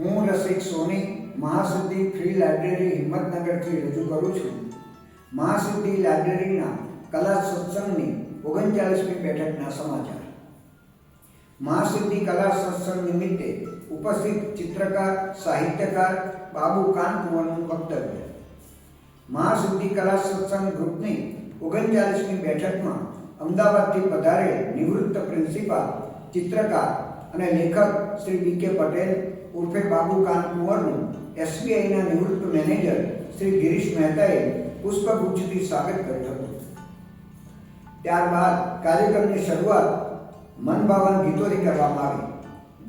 હું રસિક સોની મહાસિદ્ધિ free library હિંમતનગરથી રજૂ કરું છું મહાસિદ્ધિ લાઇબ્રેરીના કલા સત્સંગની ઓગણચાલીસમી બેઠકના સમાચાર મહાસિદ્ધિ કલા સત્સંગ નિમિત્તે ઉપસ્થિત ચિત્રકાર સાહિત્યકાર બાબુ કાનકુંવરનું વક્તવ્ય મહાસિદ્ધિ કલા સત્સંગ ગ્રુપની ઓગણચાલીસમી બેઠકમાં અમદાવાદથી પધારેલ નિવૃત્ત પ્રિન્સિપાલ ચિત્રકાર અને લેખક શ્રી બી કે પટેલ ઉર્ફે બાબુ કાનકુંવરનું એસબીઆઈના નિવૃત્ત મેનેજર શ્રી ગિરીશ મહેતાએ પુષ્પગુચ્છથી સ્વાગત કર્યું હતું ત્યારબાદ કાર્યક્રમની શરૂઆત મનભાવન ગીતોથી કરવામાં આવી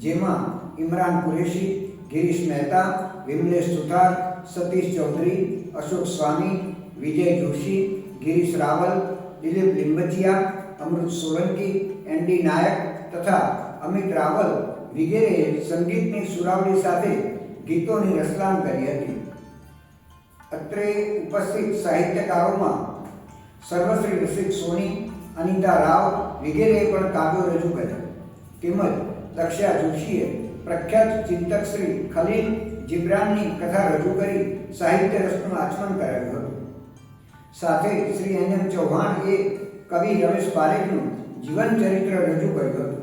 જેમાં ઇમરાન કુરેશી ગિરીશ મહેતા વિમલેશ સુથાર સતીશ ચૌધરી અશોક સ્વામી વિજય જોશી ગિરીશ રાવલ દિલીપ લીંબચિયા અમૃત સોલંકી એન ડી નાયક તથા અમિત રાવલ વગેરેએ સંગીતની સુરાવલી સાથે ગીતોની રચના કરી હતી. અત્રે ઉપસ્થિત સાહિત્યકારોમાં સર્વશ્રી રસિક સોની, અનિતા રાવ વગેરેએ પણ કાવ્યો રજૂ કર્યા. તેમજ દક્ષા જોશીએ પ્રખ્યાત ચિંતક શ્રી ખલીલ જીબ્રાનની કથા રજૂ કરી સાહિત્ય રસનું આચમન કરાવ્યું હતું. સાથે શ્રી એન એમ ચૌહાણએ કવિ રમેશ પારેખનું જીવન ચરિત્ર રજૂ કર્યું હતું.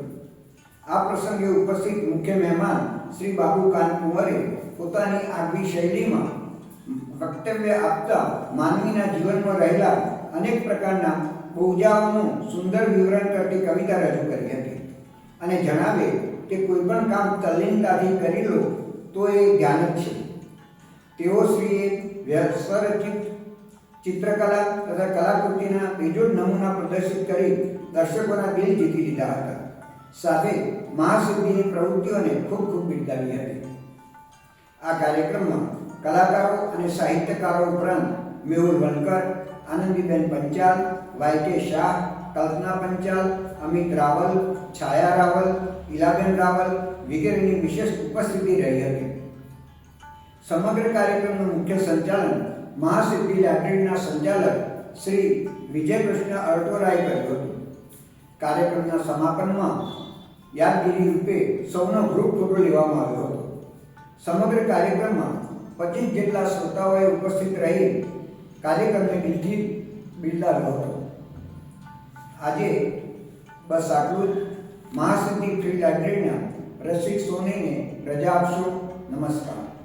આ પ્રસંગે ઉપસ્થિત મુખ્ય મહેમાન શ્રી બાબુ કાનકુંવરે પોતાની આગવી શૈલીમાં વક્તવ્ય આપતા માનવીના જીવનમાં રહેલા અનેક પ્રકારના પૂજાઓનું સુંદર વિવરણ કરતી કવિતા રજૂ કરી હતી. અને જણાવે કે કોઈ પણ કામ તલ્લીનતાથી કરી લો તો એ જ્ઞાન જ છે. તેઓ શ્રીએ સ્વરચિત ચિત્રકલા તથા કલાકૃતિના બીજો નમૂના પ્રદર્શિત કરી દર્શકોના દિલ જીતી લીધા હતા. સાથે મહાસિદ્ધિની પ્રવૃત્તિઓને ખૂબ ખૂબ બિરદાવી હતી. આ કાર્યક્રમમાં કલાકારો અને સાહિત્યકારો ઉપરાંત મેહુલ વનકર આનંદીબેન પંચાલ, વાય કે શાહ, કલ્પના પંચાલ, અમિત રાવલ, છાયા રાવલ ઇલાબેન રાવલ વગેરેની વિશેષ ઉપસ્થિતિ રહી હતી. સમગ્ર કાર્યક્રમનું મુખ્ય સંચાલન મહાસિદ્ધિ લાઇબ્રેરીના સંચાલક શ્રી વિજયકૃષ્ણ અર્ટોરાએ કર્યું હતું. કાર્યક્રમના સમાપનમાં યાદગીરી રૂપે સૌનો ગ્રુપ ફોટો લેવામાં આવ્યો હતો. સમગ્ર કાર્યક્રમમાં પચીસ જેટલા શ્રોતાઓએ ઉપસ્થિત રહી કાર્યક્રમને દિલથી બિરદાવ્યો હતો. આજે બસ આટલું જ. મહાસિદ્ધિ ફિલ્ડ લાઇબ્રેરીના રસિક સોનીને રજા આપશો. નમસ્કાર.